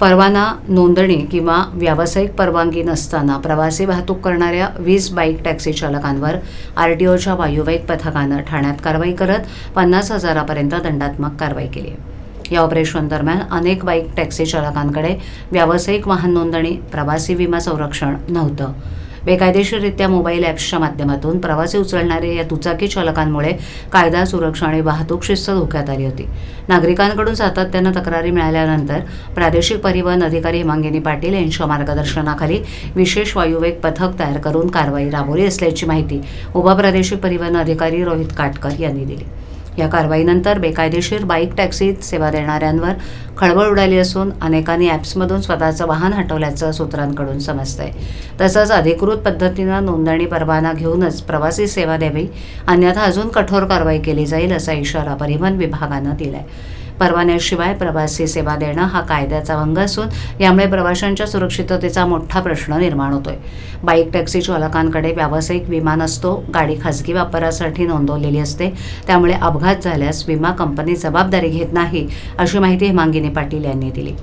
परवाना नोंदणी किंवा व्यावसायिक परवानगी नसताना प्रवासी वाहतूक करणाऱ्या वीस बाईक टॅक्सी चालकांवर आर टी ओच्या वायुवेग पथकानं ठाण्यात कारवाई करत पन्नास हजारापर्यंत दंडात्मक कारवाई केली. आहे या ऑपरेशन दरम्यान अनेक बाईक टॅक्सी चालकांकडे व्यावसायिक वाहन नोंदणी प्रवासी विमा संरक्षण नव्हतं. बेकायदेशीररित्या मोबाईल ॲप्सच्या माध्यमातून प्रवासी उचलणाऱ्या या दुचाकी चालकांमुळे कायदा सुरक्षा आणि वाहतूक शिस्त धोक्यात आली होती. नागरिकांकडून सातत्यानं तक्रारी मिळाल्यानंतर प्रादेशिक परिवहन अधिकारी हिमांगिनी पाटील यांच्या मार्गदर्शनाखाली विशेष वायुवेग पथक तयार करून कारवाई राबवली असल्याची माहिती उपप्रादेशिक परिवहन अधिकारी रोहित काटकर यांनी दिली. या कारवाईनंतर बेकायदेशीर बाईक टॅक्सीत सेवा देणाऱ्यांवर खळबळ उडाली असून अनेकांनी ॲप्समधून स्वतःचं वाहन हटवल्याचं सूत्रांकडून समजतंय. तसंच अधिकृत पद्धतीनं नोंदणी परवाना घेऊनच प्रवासी सेवा द्यावी अन्यथा अजून कठोर कारवाई केली जाईल असा इशारा परिवहन विभागानं दिलाय. परवान्याशिवाय प्रवासी सेवा देणं हा कायद्याचा भंग असून यामुळे प्रवाशांच्या सुरक्षिततेचा मोठा प्रश्न निर्माण होतोय. बाईक टॅक्सी चालकांकडे व्यावसायिक विमा नसतो गाडी खाजगी वापरासाठी नोंदवलेली असते त्यामुळे अपघात झाल्यास विमा कंपनी जबाबदारी घेत नाही अशी माहिती हेमांगिनी पाटील यांनी दिली.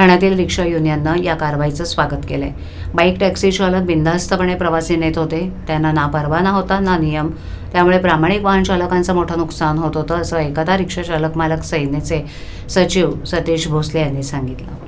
ठाण्यातील रिक्षा युनियननं या कारवाईचं स्वागत केलं आहे बाईक टॅक्सी चालक बिनधास्तपणे प्रवासी नेत होते. त्यांना ना परवाना होता ना नियम. त्यामुळे प्रामाणिक वाहन चालकांचं मोठं नुकसान होत होतं असं एकदा रिक्षा चालक मालक सेनेचे सचिव सतीश भोसले यांनी सांगितलं.